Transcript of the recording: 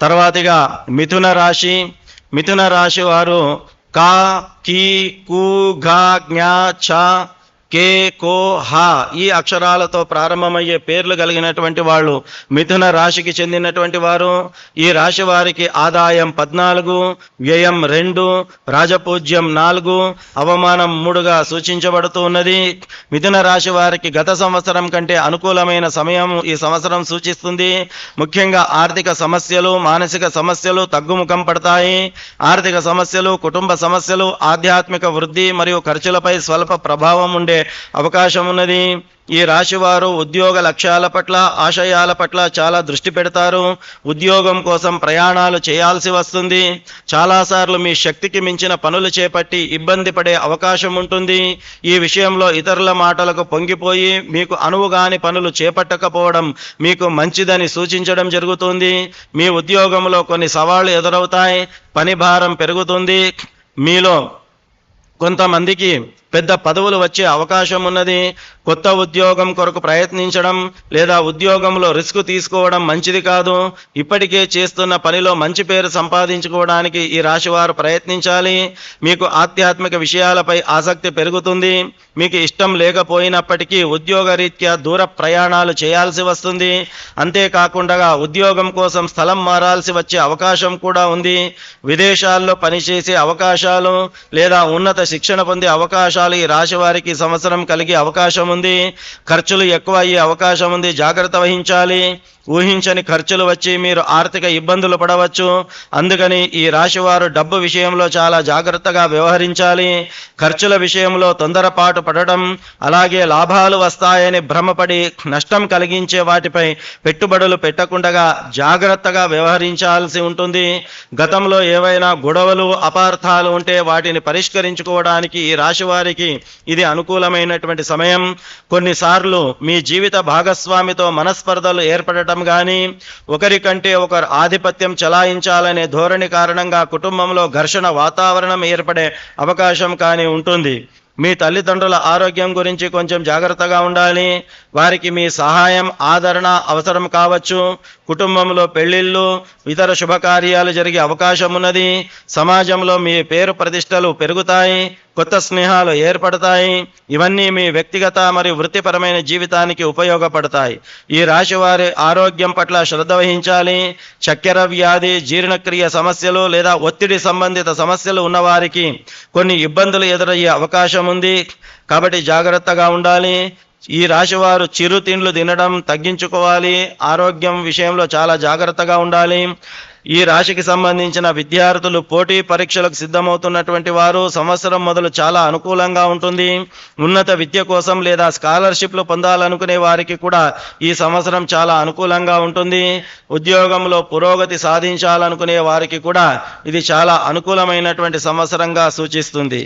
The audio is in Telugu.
తర్వాతిగా మిథున రాశి మిథున రాశి వారు కా కీ కు ఘ జ్ఞ ఛ కే కో హ ఈ అక్షరాలతో ప్రారంభమయ్యే పేర్లు కలిగినటువంటి వాళ్ళు మిథున రాశికి చెందినటువంటి వారు. ఈ రాశి వారికి ఆదాయం పద్నాలుగు వ్యయం రెండు రాజపూజ్యం నాలుగు అవమానం మూడుగా సూచించబడుతూ ఉన్నది. మిథున రాశి వారికి గత సంవత్సరం కంటే అనుకూలమైన సమయం ఈ సంవత్సరం సూచిస్తుంది. ముఖ్యంగా ఆర్థిక సమస్యలు మానసిక సమస్యలు తగ్గుముఖం పడతాయి. ఆర్థిక సమస్యలు కుటుంబ సమస్యలు ఆధ్యాత్మిక వృద్ధి మరియు ఖర్చులపై స్వల్ప ప్రభావం ఉండే అవకాశం ఉన్నది. ఈ రాశి వారు ఉద్యోగ లక్ష్యాల పట్ల ఆశయాల పట్ల చాలా దృష్టి పెడతారు. ఉద్యోగం కోసం ప్రయాణాలు చేయాల్సి వస్తుంది. చాలాసార్లు మీ శక్తికి మించిన పనులు చేపట్టి ఇబ్బంది పడే అవకాశం ఉంటుంది. ఈ విషయంలో ఇతరుల మాటలకు పొంగిపోయి మీకు అనువుగాని పనులు చేపట్టకపోవడం మీకు మంచిదని సూచించడం జరుగుతుంది. మీ ఉద్యోగంలో కొన్ని సవాళ్ళు ఎదురవుతాయి. పని భారం పెరుగుతుంది. మీలో కొంతమందికి పెద్ద పదవులు వచ్చే అవకాశం ఉన్నది. కొత్త ఉద్యోగం కొరకు ప్రయత్నించడం లేదా ఉద్యోగంలో రిస్క్ తీసుకోవడం మంచిది కాదు. ఇప్పటికే చేస్తున్న పనిలో మంచి పేరు సంపాదించుకోవడానికి ఈ రాశివారు ప్రయత్నించాలి. మీకు ఆధ్యాత్మిక విషయాలపై ఆసక్తి పెరుగుతుంది. మీకు ఇష్టం లేకపోయినప్పటికీ ఉద్యోగ రీత్యా దూర ప్రయాణాలు చేయాల్సి వస్తుంది. అంతేకాకుండా ఉద్యోగం కోసం స్థలం మారాల్సి వచ్చే అవకాశం కూడా ఉంది. విదేశాల్లో పనిచేసే అవకాశాలు లేదా ఉన్నత శిక్షణ పొందే అవకాశం దోషాలు ఈ రాశి వారికి సంవత్సరం కలిగే అవకాశం ఉంది. ఖర్చులు ఎక్కువ అయ్యే అవకాశం ఉంది. జాగ్రత్త వహించాలి. ఊహించని ఖర్చులు వచ్చి మీరు ఆర్థిక ఇబ్బందులు పడవచ్చు. అందుకని ఈ రాశి వారు డబ్బు విషయంలో చాలా జాగ్రత్తగా వ్యవహరించాలి. ఖర్చుల విషయంలో తొందరపాటు పడటం అలాగే లాభాలు వస్తాయని భ్రమపడి నష్టం కలిగించే వాటిపై పెట్టుబడులు పెట్టకుండా జాగ్రత్తగా వ్యవహరించాల్సి ఉంటుంది. గతంలో ఏవైనా గొడవలు అపార్థాలు ఉంటే వాటిని పరిష్కరించుకోవడానికి ఈ రాశివారి వారికి ఇది అనుకూలమైనటువంటి సమయం. కొన్నిసార్లు మీ జీవిత భాగస్వామితో మనస్పర్ధలు ఏర్పడటం కానీ ఒకరికంటే ఒకరు ఆధిపత్యం చలాయించాలనే ధోరణి కారణంగా కుటుంబంలో ఘర్షణ వాతావరణం ఏర్పడే అవకాశం కానీ ఉంటుంది. మీ తల్లిదండ్రుల ఆరోగ్యం గురించి కొంచెం జాగ్రత్తగా ఉండాలి. వారికి మీ సహాయం ఆదరణ అవసరం కావచ్చు. కుటుంబంలో పెళ్ళిళ్ళు ఇతర శుభకార్యాలు జరిగే అవకాశం ఉన్నది. సమాజంలో మీ పేరు ప్రతిష్టలు పెరుగుతాయి కొత్త స్నేహాలు ఏర్పడతాయి. ఇవన్నీ మీ వ్యక్తిగత మరియు వృత్తిపరమైన జీవితానికి ఉపయోగపడతాయి. ఈ రాశి వారి ఆరోగ్యం పట్ల శ్రద్ధ వహించాలి. చక్కెర వ్యాధి జీర్ణక్రియ సమస్యలు లేదా ఒత్తిడి సంబంధిత సమస్యలు ఉన్నవారికి కొన్ని ఇబ్బందులు ఎదురయ్యే అవకాశం ఉంది. కాబట్టి జాగ్రత్తగా ఉండాలి. ఈ రాశివారు చిరుతిండ్లు తినడం తగ్గించుకోవాలి. ఆరోగ్యం విషయంలో చాలా జాగ్రత్తగా ఉండాలి. ఈ రాశికి సంబంధించిన విద్యార్థులు పోటీ పరీక్షలకు సిద్ధమవుతున్నటువంటి వారు సంవత్సరం మొదలు చాలా అనుకూలంగా ఉంటుంది. ఉన్నత విద్య కోసం లేదా స్కాలర్షిప్లు పొందాలనుకునే వారికి కూడా ఈ సంవత్సరం చాలా అనుకూలంగా ఉంటుంది. ఉద్యోగంలో పురోగతి సాధించాలనుకునే వారికి కూడా ఇది చాలా అనుకూలమైనటువంటి సంవత్సరంగా సూచిస్తుంది.